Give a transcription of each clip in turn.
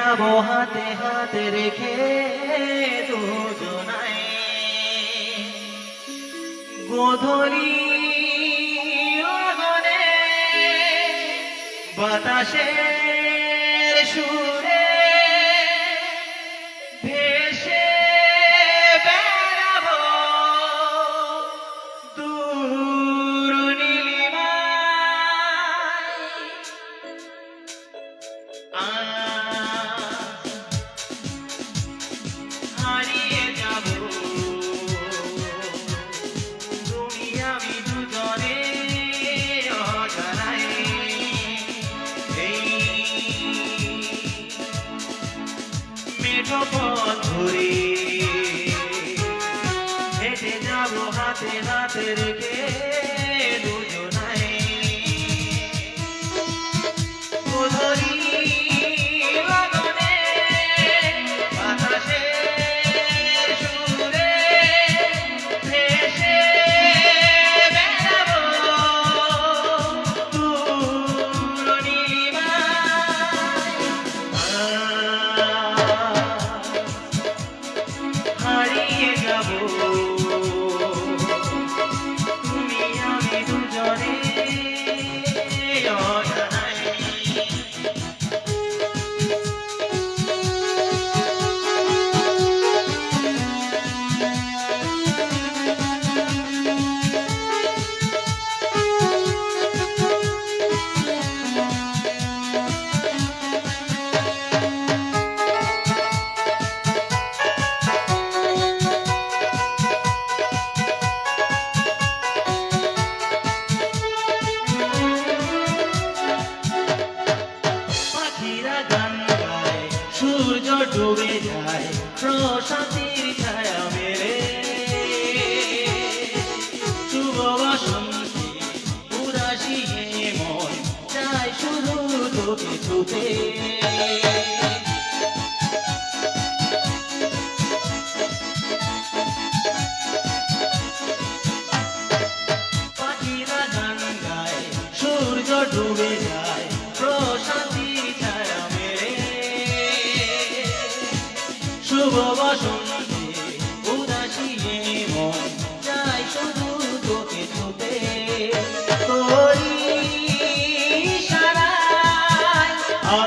যাব হাতে হাতে রেখে দুজনাই। গোধলি বাতাসের সুর জগৎ ধরে। হেঁটে যাব হাতে হাতে রেখে। কিছুতে ডুবে যায় প্রশান্তি ছায়া মেরে শুভ বসন্ত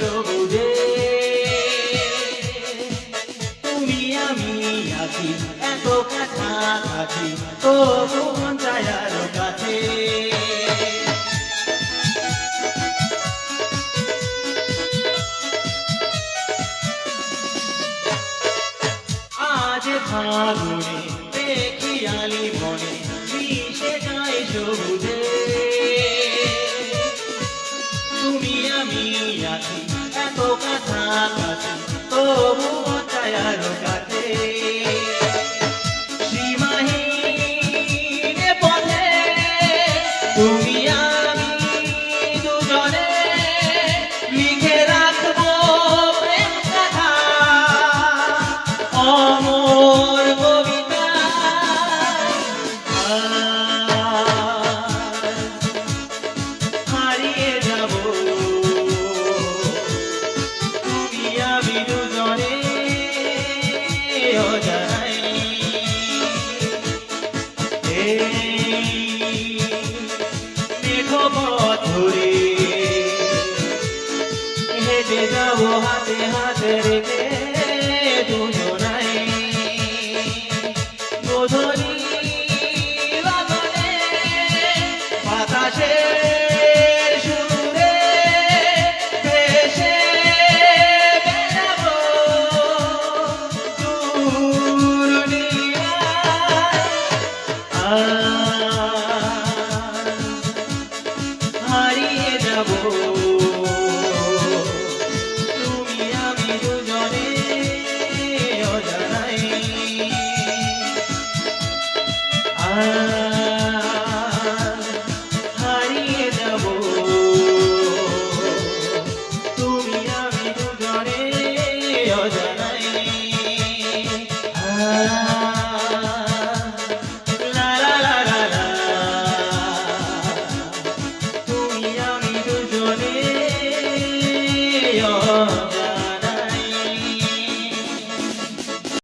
সবুজে। তুমি আমি আছি এত কাছাকাছি ও কোন ছায়ার কাছে। আজ ভাগুনে আছি তবু চায়ার কাছে ধরি